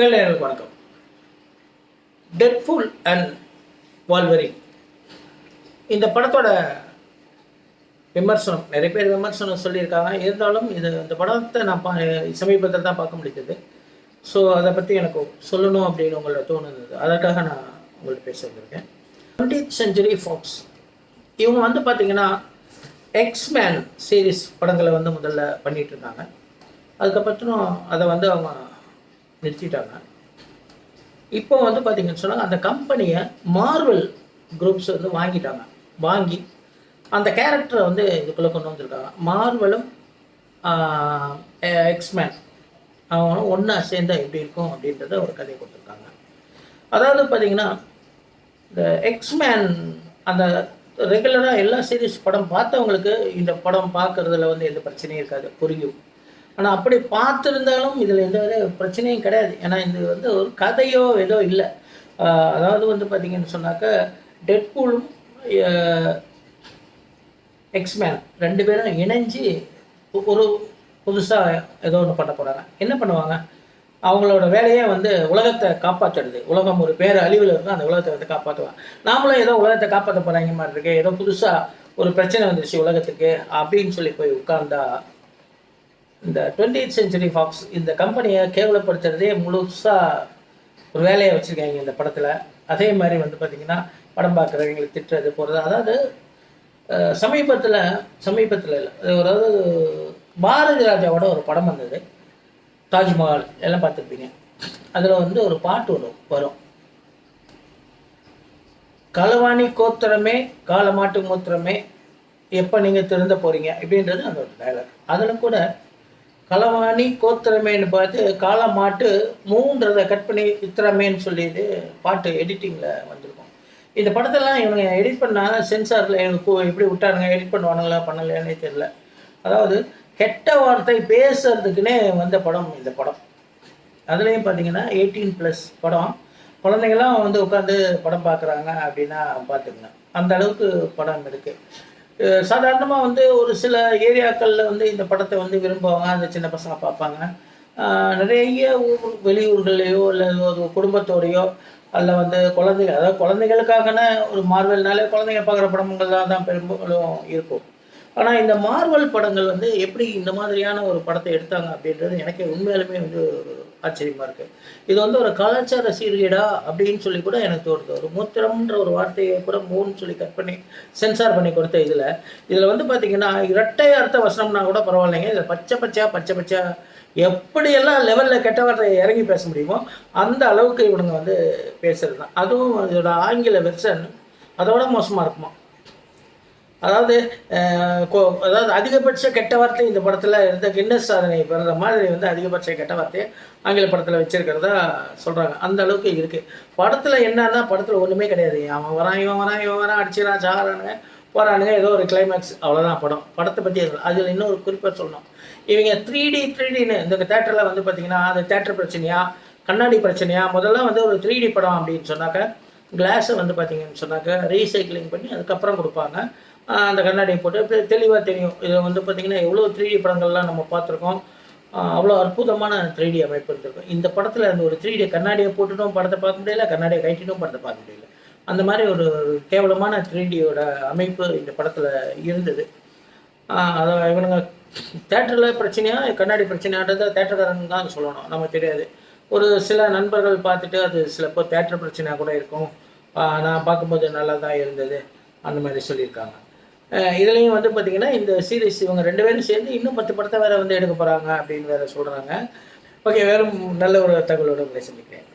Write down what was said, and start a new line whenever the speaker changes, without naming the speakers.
வணக்கம். டெட்ஃபுல் and Wolverine இந்த படத்தோட விமர்சனம் நிறைய பேர் விமர்சனம் சொல்லியிருக்காங்க. இருந்தாலும் இது இந்த படத்தை நான் பா சமீபத்தில் தான் பார்க்க முடிஞ்சது. ஸோ அதை பற்றி எனக்கு சொல்லணும் அப்படின்னு உங்களை தோணுது. அதற்காக நான் உங்கள்ட்ட பேச வந்திருக்கேன். டுவெண்ட்டி செஞ்சுரி ஃபாக்ஸ் இவங்க வந்து பார்த்தீங்கன்னா எக்ஸ்மேன் சீரிஸ் படங்களை வந்து முதல்ல பண்ணிட்டு இருந்தாங்க. அதுக்கப்புறம் அதை வந்து அவங்க நிறுத்திட்டாங்க. இப்போ வந்து பார்த்தீங்கன்னு சொன்னால் அந்த கம்பெனியை மார்வல் குரூப்ஸ் வந்து வாங்கிட்டாங்க. வாங்கி அந்த கேரக்டரை வந்து இதுக்குள்ளே கொண்டு வந்திருக்காங்க. மார்வலும் எக்ஸ்மேன் அவங்களும் ஒன்றா சேர்ந்தால் எப்படி இருக்கும் அப்படின்றத ஒரு கதையை கொடுத்துருக்காங்க. அதாவது பார்த்தீங்கன்னா இந்த எக்ஸ்மேன் அந்த ரெகுலராக எல்லா சீரிஸ் படம் பார்த்தவங்களுக்கு இந்த படம் பார்க்குறதுல வந்து எந்த பிரச்சனையும் இருக்காது. புரியும். ஆனால் அப்படி பார்த்துருந்தாலும் இதில் எந்த வித பிரச்சனையும் கிடையாது. ஏன்னா இது வந்து ஒரு கதையோ ஏதோ இல்லை. அதாவது வந்து பார்த்தீங்கன்னு சொன்னாக்க டெட்பூலும் எக்ஸ்மேன் ரெண்டு பேரும் இணைஞ்சு ஒரு புதுசாக ஏதோ ஒன்று பண்ண போகிறாங்க என்ன பண்ணுவாங்க? அவங்களோட வேலையே வந்து உலகத்தை காப்பாற்றுறது உலகம் ஒரு பேர் அழிவில் இருக்கும் அந்த உலகத்தை வந்து காப்பாற்றுவாங்க நாமளும் ஏதோ உலகத்தை காப்பாற்ற போகிறாங்க மாதிரி இருக்கு ஏதோ புதுசாக ஒரு பிரச்சனை வந்துருச்சு உலகத்துக்கு அப்படின்னு சொல்லி போய் உட்கார்ந்தா இந்த டுவெண்ட்டி செஞ்சுரி ஃபாக்ஸ் இந்த கம்பெனியை கேவலப்படுத்துறதே முழுசாக ஒரு வேலையை வச்சுருக்காங்க இந்த படத்தில். அதே மாதிரி வந்து பார்த்திங்கன்னா படம் பார்க்குறவங்களை திட்டுறது போகிறது அதாவது சமீபத்தில் சமீபத்தில் இல்லை அது ஒரு அதாவது பாரதி ராஜாவோட ஒரு படம் வந்தது. தாஜ்மஹால் எல்லாம் பார்த்துருப்பீங்க. அதில் வந்து ஒரு பாட்டு வரும் வரும். களவாணி கோத்திரமே காலமாட்டு மூத்திரமே எப்போ நீங்கள் திருந்த போகிறீங்க அப்படின்றது அந்த ஒரு டைலாக் அதில் கூட களவாணி கோத்திரமேன்னு பார்த்து காலமாட்டு மூன்றதை கட் பண்ணி இத்திரமேன்னு சொல்லிட்டு பாட்டு எடிட்டிங்கில் வந்திருக்கும். இந்த படத்தெல்லாம் இவங்க எடிட் பண்ணால் சென்சாரில் எனக்கு எப்படி விட்டாருங்க எடிட் பண்ணுவானுங்களா பண்ணலையானே தெரில அதாவது கெட்ட வார்த்தை பேசுறதுக்குன்னே வந்த படம் இந்த படம். அதுலேயும் பார்த்தீங்கன்னா எயிட்டீன் ப்ளஸ் படம். குழந்தைங்களாம் வந்து உட்காந்து படம் பார்க்குறாங்க அப்படின்னா பார்த்துக்கங்க அந்த அளவுக்கு படம் இருக்குது சாதாரணமாக வந்து ஒரு சில ஏரியாக்களில் வந்து இந்த படத்தை வந்து விரும்புவாங்க. அந்த சின்ன பசங்க பார்ப்பாங்க. நிறைய ஊர் வெளியூர்களையோ இல்லை ஒரு குடும்பத்தோடையோ அதில் வந்து குழந்தைகள் அதாவது குழந்தைகளுக்காகன ஒரு மார்வல்னாலே குழந்தைங்க பார்க்குற படங்கள் தான் தான் பெரும்பாலும் இருக்கும். ஆனால் இந்த மார்வல் படங்கள் வந்து எப்படி இந்த மாதிரியான ஒரு படத்தை எடுத்தாங்க அப்படின்றது எனக்கு உண்மையாலுமே வந்து ஆச்சரியமாக இருக்குது இது வந்து ஒரு கலாச்சார சீர்கேடா அப்படின்னு சொல்லி கூட எனக்கு தோணுது. ஒரு மூத்திரம்ன்ற ஒரு வார்த்தையை கூட மூணு சொல்லி கட் பண்ணி சென்சார் பண்ணி கொடுத்த இதில். இதில் வந்து பார்த்தீங்கன்னா இரட்டை அர்த்த வசனம்னா கூட பரவாயில்லைங்க. இதில் பச்சை பச்சையா பச்சை பச்சையாக எப்படியெல்லாம் லெவலில் கெட்ட வார்த்தையை இறங்கி பேச முடியுமோ அந்த அளவுக்கு இவனுங்க வந்து பேசுறது தான் அதுவும் இதோட ஆங்கில வெர்ஷன் அதோட மோசமாக இருக்குமா? அதாவது அதாவது அதிகபட்ச கெட்ட வார்த்தை இந்த படத்தில் இருந்த கின்னஸ் சாதனை பிறந்த மாதிரி வந்து அதிகபட்ச கெட்ட வார்த்தையை ஆங்கில படத்தில் வச்சிருக்கிறதா சொல்கிறாங்க அந்த அளவுக்கு இருக்குது படத்தில் என்னன்னா படத்தில் ஒன்றுமே கிடையாது. அவன் வரான் இவன் வரான் இவன் வரான் அடிச்சிடான் சாகிறானுங்க போகிறானுங்க ஏதோ ஒரு கிளைமேக்ஸ் அவ்வளோதான் படம். படத்தை பற்றி அதில் இன்னொரு குறிப்பாக சொல்லணும். இவங்க த்ரீ டி த்ரீடின்னு இந்த தேட்டரில் வந்து பார்த்தீங்கன்னா அது தேட்டர் பிரச்சனையா கண்ணாடி பிரச்சனையா முதல்ல வந்து ஒரு த்ரீ டி படம் அப்படின்னு சொன்னாக்க கிளாஸை வந்து பார்த்தீங்கன்னு சொன்னாக்க ரீசைக்கிளிங் பண்ணி அதுக்கப்புறம் கொடுப்பாங்க. அந்த கண்ணாடியை போட்டு தெளிவாக தெரியும். இதில் வந்து பார்த்தீங்கன்னா எவ்வளோ த்ரீடி படங்கள்லாம் நம்ம பார்த்துருக்கோம். அவ்வளோ அற்புதமான த்ரீடி அமைப்பு இருந்திருக்கும் இந்த படத்தில் அந்த ஒரு த்ரீடி கண்ணாடியை போட்டுட்டும் படத்தை பார்க்க முடியல கண்ணாடியை கட்டிட்டும் படத்தை பார்க்க முடியல. அந்த மாதிரி ஒரு கேவலமான த்ரீடியோட அமைப்பு இந்த படத்தில் இருந்தது. அதை இவனுங்க தேட்டரில் பிரச்சனையாக கண்ணாடி பிரச்சனையான்றதை தேட்டர்காரங்க தான் சொல்லணும். நமக்கு தெரியாது. ஒரு சில நண்பர்கள் பார்த்துட்டு அது சிலப்போ தேட்டர் பிரச்சனையாக கூட இருக்கும். நான் பார்க்கும்போது நல்லா தான் இருந்தது. அந்த மாதிரி சொல்லியிருக்காங்க. இதுலேயும் வந்து பார்த்திங்கன்னா இந்த சீரீஸ் இவங்க ரெண்டு பேரும் சேர்ந்து இன்னும் பத்து படத்தை வேறு வந்து எடுக்க போகிறாங்க அப்படின்னு வேறு சொல்கிறாங்க ஓகே வேறு நல்ல ஒரு தகவலோடு உங்களை சந்திக்கிறேன்.